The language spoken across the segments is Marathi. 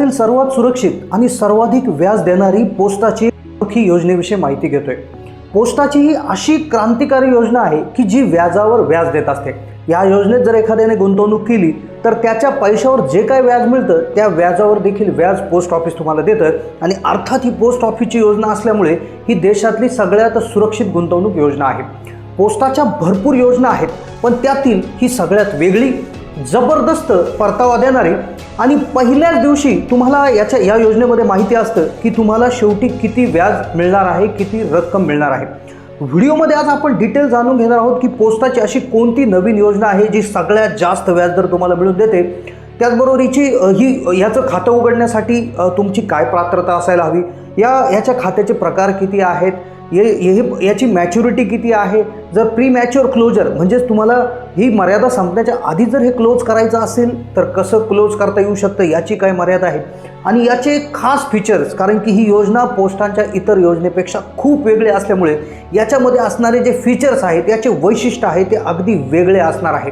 तील सर्वात सुरक्षित आणि सर्वाधिक व्याज देणारी पोस्टाची अनोखी योजनेविषयी माहिती घेतोय. पोस्टाची ही अशी क्रांतिकारी योजना आहे की जी व्याजावर व्याज देत असते. या योजनेत जर एखाद्याने गुंतवणूक केली तर त्याच्या पैशावर जे काय व्याज मिळतं त्या व्याजावर देखील व्याज पोस्ट ऑफिस तुम्हाला देतं. आणि अर्थात ही पोस्ट ऑफिसची योजना असल्यामुळे ही देशातली सगळ्यात सुरक्षित गुंतवणूक योजना आहे. पोस्टाच्या भरपूर योजना आहेत पण त्यातील ही सगळ्यात वेगळी जबरदस्त परतावा देणारे आणि पहिल्याच दिवशी तुम्हाला याच्या या योजनेमध्ये माहिती असतं की तुम्हाला शेवटी किती व्याज मिळणार आहे किती रक्कम मिळणार आहे. व्हिडिओमध्ये आज आपण डिटेल जाणून घेणार आहोत की पोस्टाची अशी कोणती नवीन योजना आहे जी सगळ्यात जास्त व्याजदर तुम्हाला मिळून देते. त्याचबरोबर हिची ही याचं खातं उघडण्यासाठी तुमची काय पात्रता असायला हवी? या ह्याच्या खात्याचे प्रकार किती आहेत? ये हे याची मॅच्युरिटी किती आहे? जर प्री मॅच्युअर क्लोजर म्हणजेच तुम्हाला ही मर्यादा संपण्याच्या आधी जर हे क्लोज करायचं असेल तर कसं क्लोज करता येऊ शकतं याची काय मर्यादा आहे? आणि याचे खास फीचर्स कारण की ही योजना पोस्टांच्या इतर योजनेपेक्षा खूप वेगळे असल्यामुळे याच्यामध्ये असणारे जे फीचर्स आहेत याचे वैशिष्ट्य आहे ते अगदी वेगळे असणार आहे.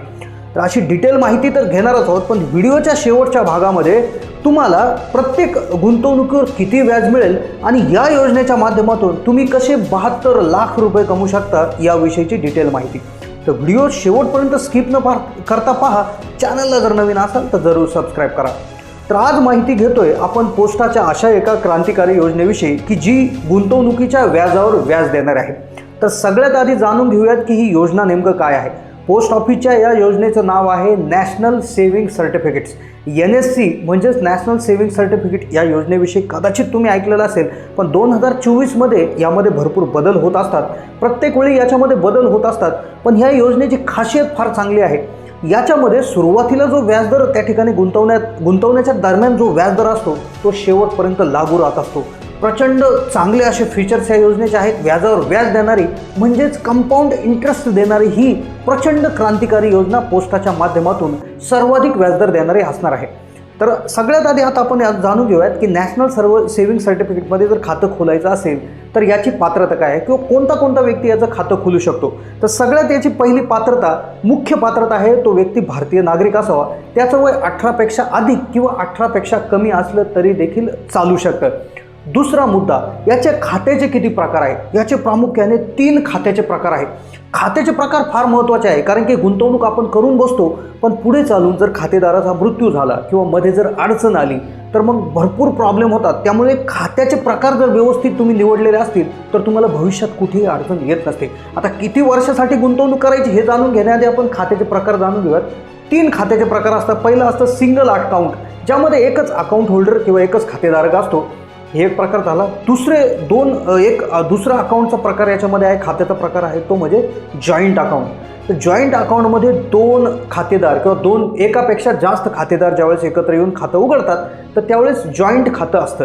तर अशी डिटेल माहिती तर घेणारच आहोत पण व्हिडिओच्या शेवटच्या भागामध्ये तुम्हाला प्रत्येक गुंतवणुकीवर किती व्याज मिळेल आणि या योजनेच्या माध्यमातून तुम्ही कसे बहात्तर लाख रुपये कमवू शकता याविषयीची डिटेल माहिती. तर व्हिडिओ शेवटपर्यंत स्किप न पाह करता पहा. चॅनलला जर नवीन असाल तर जरूर सबस्क्राईब करा. तर आज माहिती घेतोय आपण पोस्टाच्या अशा एका क्रांतिकारी योजनेविषयी की जी गुंतवणुकीच्या व्याजावर व्याज देणार आहे. तर सगळ्यात आधी जाणून घेऊयात की ही योजना नेमकं काय आहे. पोस्ट ऑफिसच्या या योजनेचं नाव आहे national saving certificates. N S C म्हणजेच नॅशनल सेव्हिंग सर्टिफिकेट या योजनेविषयी कदाचित तुम्ही ऐकलेलं असेल पण दोन हजार चोवीसमध्ये यामध्ये भरपूर बदल होत असतात. प्रत्येक वेळी याच्यामध्ये बदल होत असतात पण ह्या योजनेची खासियत फार चांगली आहे. याच्यामध्ये सुरुवातीला जो व्याजदर त्या ठिकाणी गुंतवण्यात गुंतवण्याच्या दरम्यान जो व्याजदर असतो तो शेवटपर्यंत लागू राहत असतो. प्रचंड चांगले असे फीचर्स या योजनेचे आहेत. व्याजावर व्याज देणारी म्हणजेच कंपाऊंड इंटरेस्ट देणारी ही प्रचंड क्रांतिकारी योजना पोस्टाच्या माध्यमातून सर्वाधिक व्याजदर देणारी असणार आहे. तर सगळ्यात आधी आता आपण यात जाणून घेऊयात की नॅशनल सर्व सेव्हिंग सर्टिफिकेटमध्ये जर खातं खोलायचं असेल तर याची पात्रता काय आहे? किंवा कोणता कोणता व्यक्ती याचं खातं खोलू शकतो? तर सगळ्यात याची पहिली पात्रता मुख्य पात्रता आहे तो व्यक्ती भारतीय नागरिक असावा. त्याचं वय अठरापेक्षा अधिक किंवा अठरापेक्षा कमी असलं तरी देखील चालू शकतं. दुसरा मुद्दा याचे खात्याचे किती प्रकार आहेत? याचे प्रामुख्याने तीन खात्याचे प्रकार आहेत. खात्याचे प्रकार फार महत्त्वाचे आहे कारण की गुंतवणूक आपण करून बसतो पण पुढे चालून जर खातेदाराचा मृत्यू झाला किंवा मध्ये जर अडचण आली तर मग भरपूर प्रॉब्लेम होतात. त्यामुळे खात्याचे प्रकार जर व्यवस्थित तुम्ही निवडलेले असतील तर तुम्हाला भविष्यात कुठेही अडचण येत नसते. आता किती वर्षासाठी गुंतवणूक करायची हे जाणून घेण्याआधी आपण खात्याचे प्रकार जाणून घेऊयात. तीन खात्याचे प्रकार असतात. पहिलं असतं सिंगल अकाउंट ज्यामध्ये एकच अकाउंट होल्डर किंवा एकच खातेधारक असतो. हे एक प्रकार झाला. दुसरे दोन एक दुसरा अकाउंटचा प्रकार याच्यामध्ये आहे खात्याचा प्रकार आहे तो म्हणजे जॉईंट अकाउंट तर जॉईंट अकाउंटमध्ये दोन खातेदार किंवा दोन एकापेक्षा जास्त खातेदार ज्यावेळेस एकत्र येऊन खातं उघडतात तर त्यावेळेस जॉईंट खातं असतं.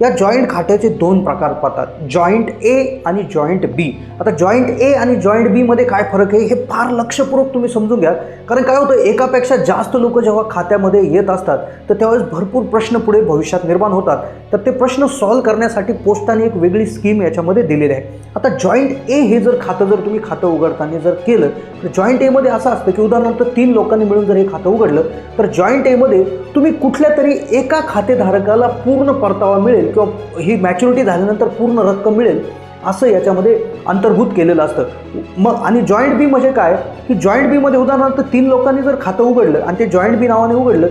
या जॉईंट खात्याचे दोन प्रकार पडतात. जॉईंट ए आणि जॉईंट बी आता जॉईंट ए आणि जॉईंट बीमध्ये काय फरक आहे हे फार लक्षपूर्वक तुम्ही समजून घ्या कारण काय होतं एकापेक्षा जास्त लोक जेव्हा खात्यामध्ये येत असतात तर त्यावेळेस भरपूर प्रश्न पुढे भविष्यात निर्माण होतात. तर ते प्रश्न सॉल्व्ह करण्यासाठी पोस्टाने एक वेगळी स्कीम याच्यामध्ये दिलेली आहे. आता जॉईंट ए हे जर खातं जर तुम्ही खातं उघडताना जर केलं तर जॉईंट एमध्ये असं असतं की उदाहरणार्थ तीन लोकांनी मिळून जर हे खातं उघडलं तर जॉईंट एमध्ये तुम्ही कुठल्या तरी एका खातेधारकाला पूर्ण परतावा मिळेल. किंवा ही मॅच्युरिटी झाल्यानंतर पूर्ण रक्कम मिळेल असं याच्यामध्ये अंतर्भूत केलेलं असतं. मग आणि जॉईंट बी म्हणजे काय? की जॉईंट बीमध्ये उदाहरणार्थ तीन लोकांनी जर खातं उघडलं आणि ते जॉईंट बी नावाने उघडलं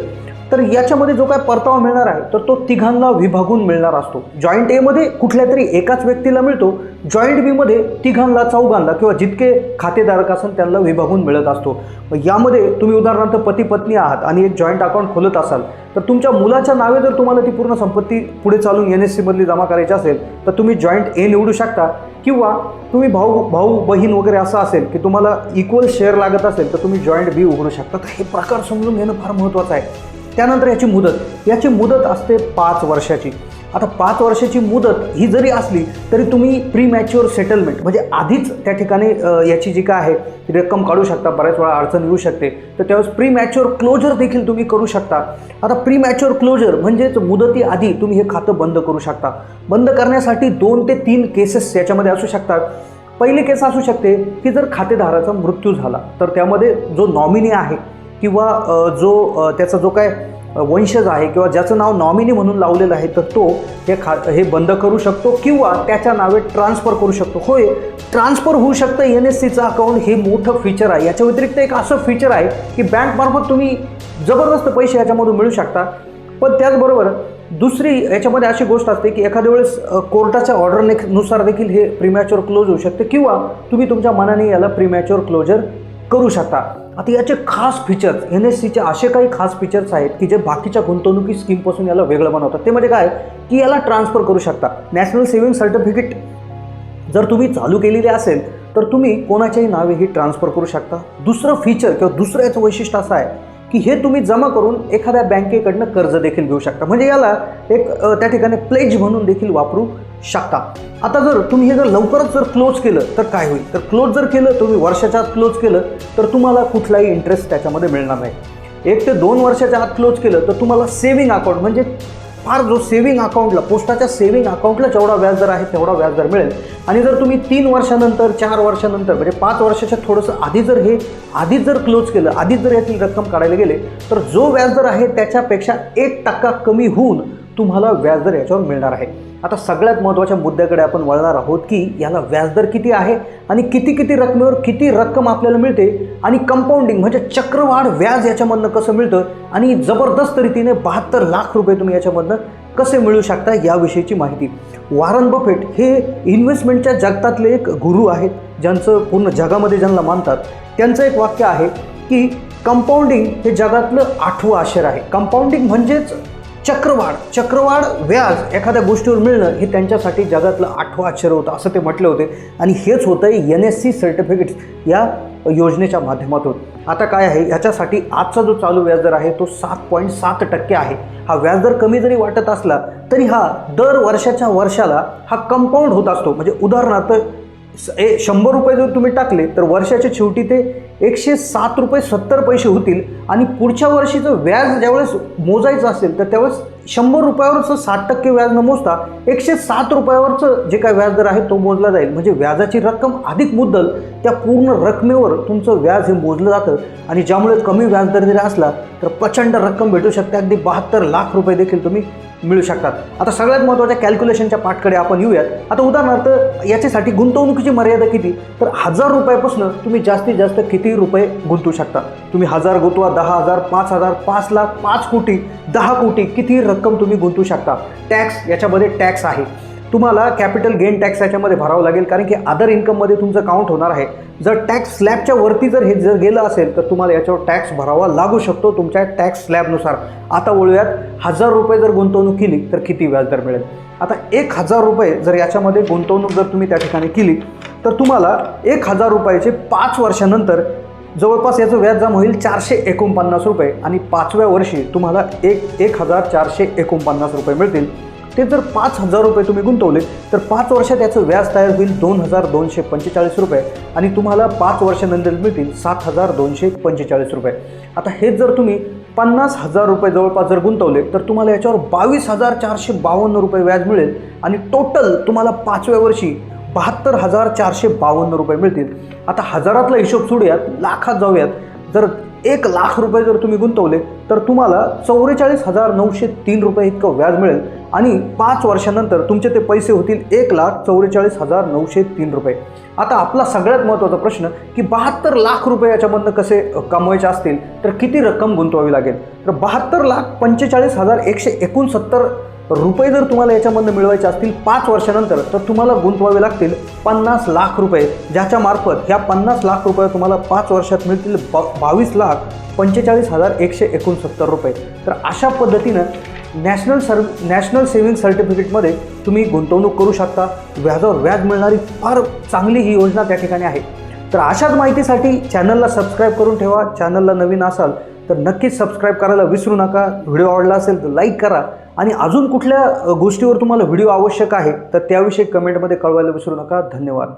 तर याच्यामध्ये जो काय परतावा मिळणार आहे तर तो तिघांना विभागून मिळणार असतो. जॉईंट एमध्ये कुठल्या तरी एकाच व्यक्तीला मिळतो. जॉईंट बीमध्ये तिघांना चौघांना किंवा जितके खातेधारक असेल त्यांना विभागून मिळत असतो. मग यामध्ये तुम्ही उदाहरणार्थ पती पत्नी आहात आणि एक जॉईंट अकाउंट खोलत असाल तर तुमच्या मुलाच्या नावे जर तुम्हाला ती पूर्ण संपत्ती पुढे चालून एन एस सीमधली जमा करायची असेल तर तुम्ही जॉईंट ए निवडू शकता. किंवा तुम्ही भाऊ भाऊ बहीण वगैरे असं असेल की तुम्हाला इक्वल शेअर लागत असेल तर तुम्ही जॉईंट बी उघडू शकता. तर हे प्रकार समजून घेणं फार महत्त्वाचं आहे. त्यानंतर याची मुदत. याची मुदत असते पाच वर्षाची. आता पाच वर्षाची मुदत ही जरी असली तरी तुम्ही प्री मॅच्युअर सेटलमेंट म्हणजे आधीच त्या ठिकाणी याची जी काय आहे ती रक्कम काढू शकता बऱ्याच वेळा अडचण येऊ शकते. तर त्यावेळेस प्री मॅच्युअर क्लोजर देखील तुम्ही करू शकता. आता प्री मॅच्युअर क्लोजर म्हणजेच मुदती आधी तुम्ही हे खातं बंद करू शकता. बंद करण्यासाठी दोन ते तीन केसेस याच्यामध्ये असू शकतात. पहिली केस असू शकते की जर खातेदाराचा मृत्यू झाला तर त्यामध्ये जो नॉमिनी आहे किंवा जो त्याचा जो काय वंशज आहे किंवा ज्याचं नाव नॉमिनी म्हणून लावलेलं आहे तर तो हे खा हे बंद करू शकतो किंवा त्याच्या नावे ट्रान्सफर करू शकतो. होय ट्रान्सफर होऊ शकतं एन एस सीचं अकाउंट हे मोठं फीचर आहे. याच्या व्यतिरिक्त एक असं फीचर आहे की बँकमार्फत तुम्ही जबरदस्त पैसे याच्यामधून मिळू शकता. पण त्याचबरोबर दुसरी याच्यामध्ये अशी गोष्ट असते की एखाद्या वेळेस कोर्टाच्या ऑर्डरने नुसार देखील हे प्रीमॅच्युअर क्लोज होऊ शकते किंवा तुम्ही तुमच्या मनाने याला प्रीमॅच्युअर क्लोजर करू शकता. आता याचे खास फीचर्स एन एस सीचे असे काही खास फीचर्स आहेत की जे बाकीच्या गुंतवणुकी स्कीमपासून याला वेगळं बनवतात. ते म्हणजे काय? की याला ट्रान्सफर करू शकता. नॅशनल सेव्हिंग सर्टिफिकेट जर तुम्ही चालू केलेली असेल तर तुम्ही कोणाच्याही नावे ही ट्रान्सफर करू शकता. दुसरं फीचर किंवा दुसरं याचं वैशिष्ट्य असं आहे की हे तुम्ही जमा करून एखाद्या बँकेकडनं कर्ज देखील घेऊ शकता. म्हणजे याला एक त्या ठिकाणी प्लेज म्हणून देखील वापरू शकता. आता जर तुम्ही हे जर लवकरच जर क्लोज केलं तर काय होईल? तर क्लोज जर केलं तुम्ही वर्षाच्या आत क्लोज केलं तर तुम्हाला कुठलाही इंटरेस्ट त्याच्यामध्ये मिळणार नाही. एक ते दोन वर्षाच्या आत क्लोज केलं तर तुम्हाला सेव्हिंग अकाउंट म्हणजे फार जो सेव्हिंग अकाउंटला पोस्टाच्या सेव्हिंग अकाउंटला जेवढा व्याजदर आहे तेवढा व्याजदर मिळेल. आणि जर तुम्ही तीन वर्षानंतर चार वर्षानंतर म्हणजे पाच वर्षाच्या थोडंसं आधी जर हे आधीच जर क्लोज केलं आधीच जर यातील रक्कम काढायला गेले तर जो व्याजदर आहे त्याच्यापेक्षा एक टक्का कमी होऊन तुम्हाला व्याजदर याच्यावर मिळणार आहे. आता सगळ्यात महत्त्वाच्या मुद्द्याकडे आपण वळणार आहोत की याला व्याजदर किती आहे आणि किती किती रकमेवर किती रक्कम आपल्याला मिळते आणि कंपाऊंडिंग म्हणजे चक्रवाढ व्याज याच्यामधनं कसं मिळतं आणि जबरदस्त रीतीने बहात्तर लाख रुपये तुम्ही याच्यामधनं कसे मिळू शकता याविषयीची माहिती. वारन बफेट हे इन्व्हेस्टमेंटच्या जगतातले एक गुरु आहेत ज्यांचं पूर्ण जगामध्ये ज्यांना मानतात त्यांचं एक वाक्य आहे की कंपाऊंडिंग हे जगातलं आठवं आशर आहे. कंपाऊंडिंग म्हणजेच चक्रवाढ चक्रवाढ व्याज एखाद्या गोष्टीवर मिळणं हे त्यांच्यासाठी जगातलं आठवं आश्चर्य होतं असं ते म्हटले होते. आणि हेच होतं आहे एन एस सी सर्टिफिकेट्स या योजनेच्या माध्यमातून. आता काय आहे ह्याच्यासाठी आजचा जो चालू व्याजदर आहे तो सात पॉईंट सात टक्के आहे. हा व्याजदर कमी जरी वाटत असला तरी हा दर वर्षाच्या वर्षाला हा कंपाऊंड होत असतो. म्हणजे उदाहरणार्थ ए शंभर रुपये जर तुम्ही टाकले तर वर्षाच्या शेवटी ते एकशे सात रुपये सत्तर पैसे होतील. आणि पुढच्या वर्षीचं व्याज ज्यावेळेस मोजायचं असेल तर त्यावेळेस शंभर रुपयावरचं साठ टक्के व्याज न मोजता एकशे सात रुपयावरचं जे काय व्याजदर आहे तो मोजला जाईल. म्हणजे व्याजाची रक्कम अधिक मुद्दल त्या पूर्ण रकमेवर तुमचं व्याज हे मोजलं जातं. आणि ज्यामुळे कमी व्याजदर जरी असला तर प्रचंड रक्कम भेटू शकते. अगदी बहात्तर लाख रुपये देखील तुम्ही मिळू शकतात. आता सगळ्यात महत्त्वाच्या कॅल्क्युलेशनच्या पाठकडे आपण येऊयात. आता उदाहरणार्थ याच्यासाठी गुंतवणुकीची मर्यादा किती? तर हजार रुपयापासून तुम्ही जास्तीत जास्त किती रुपये गुंतवू शकता? तुम्ही हजार गुंतवा दहा हजार पाच हजार पाच लाख पाच कोटी दहा कोटी किती रक्कम तुम्ही गुंतवू शकता? टॅक्स याच्यामध्ये टॅक्स आहे. तुम्हाला कॅपिटल गेन टॅक्स याच्यामध्ये भरावं लागेल कारण की अदर इन्कममध्ये तुमचं काउंट होणार आहे. जर टॅक्स स्लॅबच्या वरती जर हे जर गेलं असेल तर तुम्हाला याच्यावर टॅक्स भरावा लागू शकतो तुमच्या टॅक्स स्लॅबनुसार आता वळूयात हजार रुपये जर गुंतवणूक केली तर किती व्याजदर मिळेल? आता एक हजार रुपये जर याच्यामध्ये गुंतवणूक जर तुम्ही त्या ठिकाणी केली तर तुम्हाला एक हजार रुपयाचे पाच वर्षानंतर जवळपास याचं व्याज जमा होईल चारशे एकोणपन्नास रुपये. आणि पाचव्या वर्षी तुम्हाला एक एक हजार चारशे एकोणपन्नास रुपये मिळतील. ते जर पाच हजार रुपये तुम्ही गुंतवले तर पाच वर्षात याचं व्याज तयार होईल दोन हजार दोनशे पंचेचाळीस रुपये. आणि तुम्हाला पाच वर्षानंतर मिळतील सात हजार दोनशे पंचेचाळीस रुपये. आता हे जर तुम्ही पन्नास हजार रुपये जवळपास जर गुंतवले तर तुम्हाला याच्यावर बावीस हजार चारशे बावन्न रुपये व्याज मिळेल. आणि टोटल तुम्हाला पाचव्या वर्षी बहात्तर हजार चारशे बावन्न रुपये मिळतील. आता हजारातला हिशोब सोडूयात लाखात जाऊयात. जर एक लाख रुपये जर तुम्ही गुंतवले तर तुम्हाला चौवेचाळीस हजार नऊशे तीन रुपये इतकं व्याज मिळेल. आणि पाच वर्षानंतर तुमचे ते पैसे होतील एक लाख चौवेचाळीस हजार नऊशे तीन रुपये. आता आपला सगळ्यात महत्त्वाचा प्रश्न की बहात्तर लाख रुपये याच्यामधनं कसे कमवायचे असतील तर किती रक्कम गुंतवावी लागेल? तर बहात्तर लाख पंचेचाळीस हजार एकशे एकोणसत्तर रुपये जर तुम्हाला याच्यामधनं मिळवायचे असतील पाच वर्षानंतर तर तुम्हाला गुंतवावे लागतील पन्नास लाख रुपये ज्याच्या मार्फत ह्या पन्नास लाख रुपये तुम्हाला पाच वर्षात मिळतील बा बावीस लाख पंचेचाळीस हजार एकशे एकोणसत्तर रुपये. तर अशा पद्धतीनं नॅशनल सर्व नॅशनल सेव्हिंग सर्टिफिकेटमध्ये तुम्ही गुंतवणूक करू शकता. व्याजावर व्याज मिळणारी फार चांगली ही योजना त्या ठिकाणी आहे. तर अशाच माहितीसाठी चॅनलला सबस्क्राईब करून ठेवा. चॅनलला नवीन असाल तर नक्कीच सबस्क्राईब करायला विसरू नका. व्हिडिओ आवडला असेल तर लाईक करा. आणि अजून कुठल्या गोष्टीवर तुम्हाला व्हिडिओ आवश्यक आहे तर त्याविषयी कमेंटमध्ये कळवायला विसरू नका. धन्यवाद.